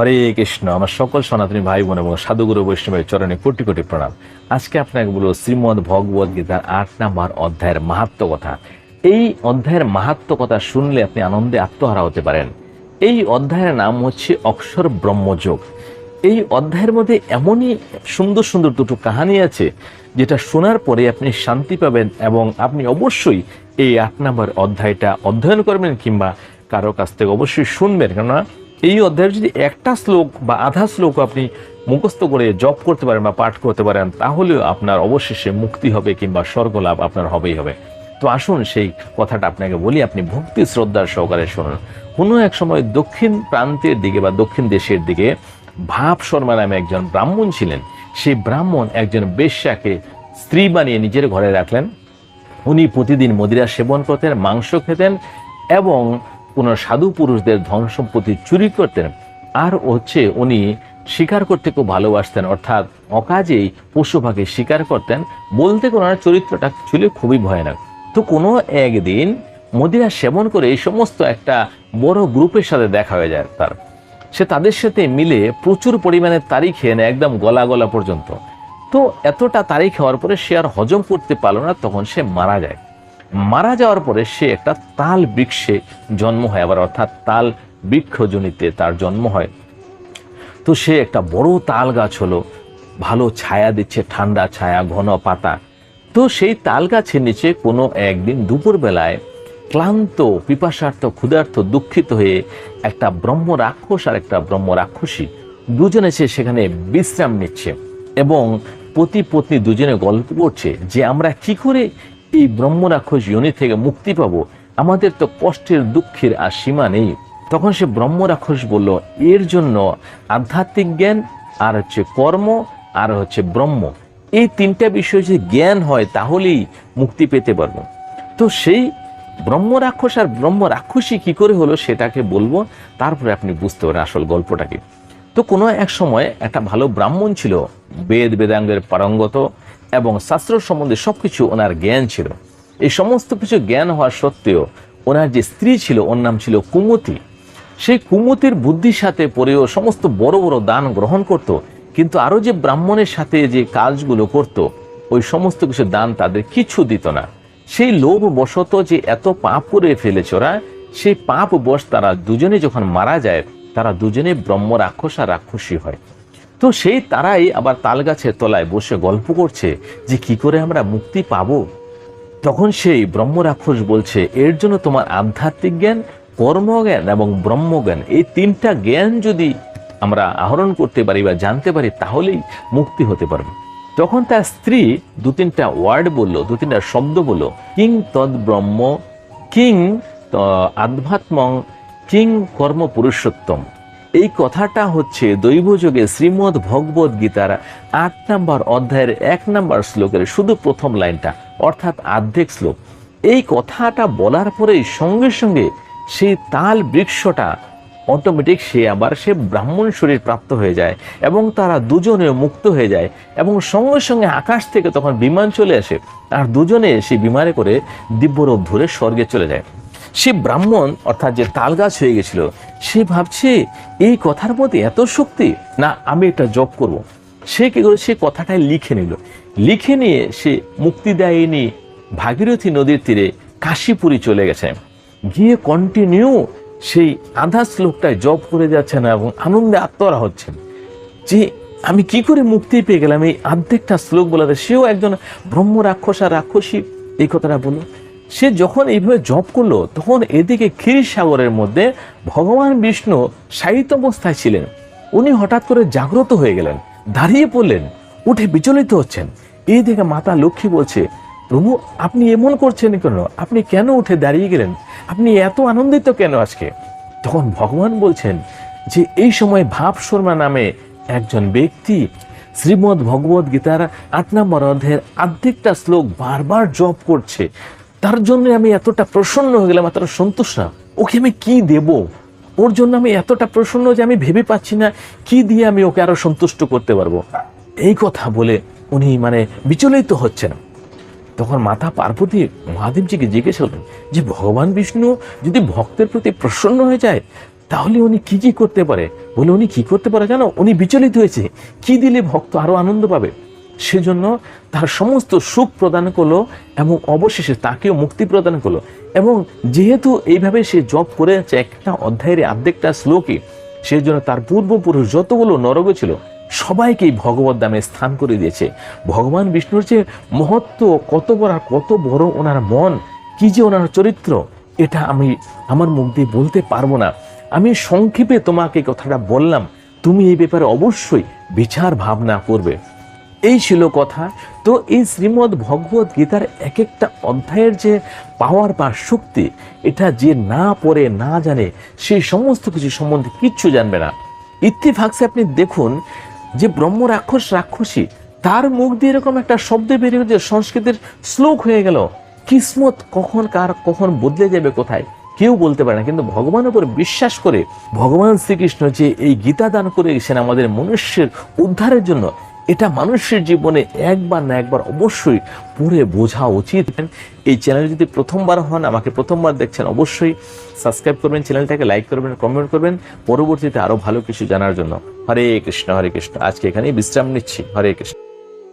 হরে কৃষ্ণ। আমার সকল সনাতনী ভাই বোন এবং সাধুগুরু বৈষ্ণবের চরণে কোটি কোটি প্রণাম। আজকে আপনাকে বলব শ্রীমদ ভগবদ গীতার আট নাম্বার অধ্যায়ের মাহাত্ম কথা। এই অধ্যায়ের মাহাত্ম কথা শুনলে আপনি আনন্দে আত্মহারা হতে পারেন। এই অধ্যায়ের নাম হচ্ছে অক্ষর ব্রহ্মযোগ। এই অধ্যায়ের মধ্যে এমনই সুন্দর সুন্দর দুটো কাহানি আছে, যেটা শোনার পরে আপনি শান্তি পাবেন এবং আপনি অবশ্যই এই আট নম্বর অধ্যায়টা অধ্যয়ন করবেন কিংবা কারও কাছ থেকে অবশ্যই শুনবেন। কেননা এই অধ্যায়ের যদি একটা শ্লোক বা আধা শ্লোক আপনি মুখস্থ করে জপ করতে পারেন বা পাঠ করতে পারেন, তাহলেও আপনার অবশেষে মুক্তি হবে কিংবা স্বর্গলাভ আপনার হবেই হবে। তো আসুন সেই কথাটা আপনাকে বলি, আপনি ভক্তি শ্রদ্ধার সহকারে শুনুন। কোনো এক সময় দক্ষিণ প্রান্তের দিকে বা দক্ষিণ দেশের দিকে ভাব শর্মা নামে একজন ব্রাহ্মণ ছিলেন। সেই ব্রাহ্মণ একজন বেশ্যাকে স্ত্রী বানিয়ে নিজের ঘরে রাখলেন। উনি প্রতিদিন মদিরা সেবন করতেন, মাংস খেতেন এবং কোনো সাধু পুরুষদের ধন সম্পত্তি চুরি করতেন আর হচ্ছে উনি শিকার করতে খুব ভালোবাসতেন। অর্থাৎ অকাজেই পশু পাখি শিকার করতেন। বলতে কোনো চরিত্রটা ছিল খুবই ভয়ানক। তো কোনো একদিন মদিরা সেবন করে এই সমস্ত একটা বড় গ্রুপের সাথে দেখা হয়ে যায় তার। সে তাদের সাথে মিলে প্রচুর পরিমাণে তারিখ খেয়ে নেয় একদম গলা গলা পর্যন্ত। তো এতটা তারিখ হওয়ার পরে সে আর হজম করতে পারল না, তখন সে মারা যায়। মারা যাওয়ার পরে সে একটা তাল বৃক্ষে জন্ম হয়, আবার অর্থাৎ তাল বৃক্ষজনিতে তার জন্ম হয়। তো সে একটা বড় তাল গাছ হলো, ভালো ছায়া দিচ্ছে, ঠান্ডা ছায়া, ঘন পাতা। তো সেই তাল গাছের নিচে কোনো একদিন দুপুরবেলায় ক্লান্ত, পিপাসার্থ, ক্ষুধার্থ, দুঃখিত হয়ে একটা ব্রহ্ম রাক্ষস আর একটা ব্রহ্ম রাক্ষসী দুজনে সে সেখানে বিশ্রাম নিচ্ছে এবং পতি পত্নী দুজনে গল্প করছে যে আমরা কি করে এই ব্রহ্ম রাক্ষস ইয়নি থেকে মুক্তি পাবো, আমাদের তো কষ্টের, দুঃখের আর সীমা নেই। তখন সে ব্রহ্ম রাক্ষস বলল, এর জন্য আধ্যাত্মিক জ্ঞান, আর হচ্ছে কর্ম, আর হচ্ছে ব্রহ্ম, এই তিনটা বিষয় যদি জ্ঞান হয়, তাহলেই মুক্তি পেতে পারব। তো সেই ব্রহ্ম রাক্ষস আর ব্রহ্ম রাক্ষসী কি করে হলো সেটাকে বলব, তারপরে আপনি বুঝতে পারেন আসল গল্পটাকে। তো কোনো এক সময় একটা ভালো ব্রাহ্মণ ছিল, বেদ বেদাঙ্গের পারঙ্গত এবং শাস্ত্র সম্বন্ধে সবকিছু ওনার জ্ঞান ছিল। এই সমস্ত কিছু জ্ঞান হওয়া সত্ত্বেও ওনার যে স্ত্রী ছিল, ওর নাম ছিল কুমতি। সেই কুমতির বুদ্ধির সাথে পরেও সমস্ত বড় বড় দান গ্রহণ করত, কিন্তু আরও যে ব্রাহ্মণের সাথে যে কাজগুলো করত, ওই সমস্ত কিছু দান তাদের কিছু দিত না। সেই লোভ বশত যে এত পাপ করে ফেলেছে ওরা, সেই পাপ বশ তারা দুজনে যখন মারা যায়, তারা দুজনে ব্রহ্ম রাক্ষস আর রাক্ষসী হয়। তো সেই তারাই আবার তাল গাছের তলায় বসে গল্প করছে যে কি করে আমরা মুক্তি পাবো। তখন সেই ব্রহ্ম রাক্ষস বলছে, এর জন্য তোমার আধ্যাত্মিক জ্ঞান, কর্মজ্ঞান এবং ব্রহ্মজ্ঞান, এই তিনটা জ্ঞান যদি আমরা আহরণ করতে পারি বা জানতে পারি, তাহলেই মুক্তি হতে পারবে। তখন তার স্ত্রী দু তিনটা ওয়ার্ড বলল, দু তিনটা শব্দ বলল, কিং তদ ব্রহ্ম, কিং আধ্যাত্ম, কিং কর্ম পুরুষোত্তম। এই কথাটা হচ্ছে দৈবযোগে শ্রীমদ ভগবত গীতার আট নম্বর অধ্যায়ের এক নম্বর শ্লোকের শুধু প্রথম লাইনটা, অর্থাৎ আর্ধেক শ্লোক। এই কথাটা বলার পরেই সঙ্গে সঙ্গে সেই তাল বৃক্ষটা অটোমেটিক সে আবার সে ব্রাহ্মণ শরীর প্রাপ্ত হয়ে যায় এবং তারা দুজনে মুক্ত হয়ে যায় এবং সঙ্গে সঙ্গে আকাশ থেকে তখন বিমান চলে আসে। আর দুজনে সেই বিমানে করে দিব্যরূপ ধরে স্বর্গে চলে যায়। সে ব্রাহ্মণ, অর্থাৎ যে তাল গাছ হয়ে গেছিল, সে ভাবছে, এই কথার মধ্যে এত শক্তি? না, আমি এটা জব করব। সে কি করে? সে কথাটাই লিখে নিল। লিখে নিয়ে সে মুক্তি দেয়নি। ভাগীরথী নদীর তীরে কাশীপুরি চলে গেছে। গিয়ে কন্টিনিউ সেই আধা শ্লোকটায় জব করে যাচ্ছেন এবং আনন্দে আত্মরা হচ্ছেন। যে আমি কি করে মুক্তি পেয়ে গেলাম? এই আর্ধেকটা শ্লোক বলাতে, সেও একজন ব্রহ্ম রাক্ষস আর রাক্ষসী, এই কথাটা বলল। সে যখন এইভাবে জপ করল, তখন এদিকে ক্ষীর সাগরের মধ্যে ভগবান বিষ্ণু সাহিত্য অবস্থায় ছিলেন। উনি হঠাৎ করে জাগ্রত হয়ে গেলেন, দাঁড়িয়ে পড়লেন, উঠে বিচলিত হচ্ছেন। এই দিকে মাতা লক্ষ্মী বলছে, প্রভু, আপনি এমন করছেন কেন? আপনি কেন উঠে দাঁড়িয়ে গেলেন? আপনি এত আনন্দিত কেন আজকে? তখন ভগবান বলছেন যে, এই সময় ভাব শর্মা নামে একজন ব্যক্তি শ্রীমদ ভগবত গীতার আট নম্বর অধ্যায়ের আর্ধেকটা শ্লোক বারবার জপ করছে। তার জন্য আমি এতটা প্রসন্ন হয়ে গেলাম, এতটা সন্তুষ্ট। না ওকে আমি কি দেব? ওর জন্য আমি এতটা প্রসন্ন যে আমি ভেবে পাচ্ছি না কি দিয়ে আমি ওকে আরও সন্তুষ্ট করতে পারব। এই কথা বলে উনি মানে বিচলিত হচ্ছেন। তখন মাতা পার্বতী মহাদেবজিকে জিজ্ঞেস করলেন, যে ভগবান বিষ্ণু যদি ভক্তের প্রতি প্রসন্ন হয়ে যায়, তাহলে উনি কি কি করতে পারে? বলে, উনি কি করতে পারে জানো? উনি বিচলিত হয়েছে। কি দিলে ভক্ত আরও আনন্দ পাবে? সেজন্য তার সমস্ত সুখ প্রদান করল এবং অবশেষে তাকেও মুক্তি প্রদান করল। এবং যেহেতু এইভাবে সে জপ করে যাচ্ছে একটা অধ্যায়ের অর্ধেকটা শ্লোকে সেই জন্য তার পূর্বপুরুষ যতগুলো নরক ছিল, সবাইকেই ভগবত দামে স্থান করে দিয়েছে। ভগবান বিষ্ণুর যে মহত্ব, কত বড় আর কত বড় ওনার মন, কি যে ওনার চরিত্র, এটা আমি আমার মুখ দিয়ে বলতে পারব না। আমি সংক্ষেপে তোমাকে কথাটা বললাম, তুমি এই ব্যাপারে অবশ্যই বিচার ভাবনা করবে। এই ছিল কথা। তো এই শ্রীমদ্ ভগবত গীতার এক একটা অধ্যায়ের যে পাওয়ার বা শক্তি, এটা যে না পড়ে, না জানে সেই সমস্ত কিছু সম্বন্ধে কিচ্ছু জানবে না। ইত্তিফাকসে আপনি দেখুন যে ব্রহ্ম রাক্ষস রাক্ষসী, তার মুখ দিয়ে এরকম একটা শব্দ বেরিয়ে যে সংস্কৃতের শ্লোক হয়ে গেল। কিসমত কখন কার কখন বদলে যাবে কোথায়, কেউ বলতে পারে না। কিন্তু ভগবানের উপর বিশ্বাস করে ভগবান শ্রীকৃষ্ণ যে এই গীতা দান করে গেছেন আমাদের মনুষ্যের উদ্ধারের জন্য এটা মানুষের জীবনে একবার না একবার অবশ্যই পড়ে বোঝা উচিত। এই চ্যানেল যদি প্রথমবার হন, আমাকে প্রথমবার দেখছেন, অবশ্যই সাবস্ক্রাইব করবেন চ্যানেলটাকে লাইক করবেন কমেন্ট করবেন। পরবর্তীতে আরও ভালো কিছু জানার জন্য। হরে কৃষ্ণ হরে কৃষ্ণ। আজকে এখানেই বিশ্রাম নিচ্ছি। হরে কৃষ্ণ।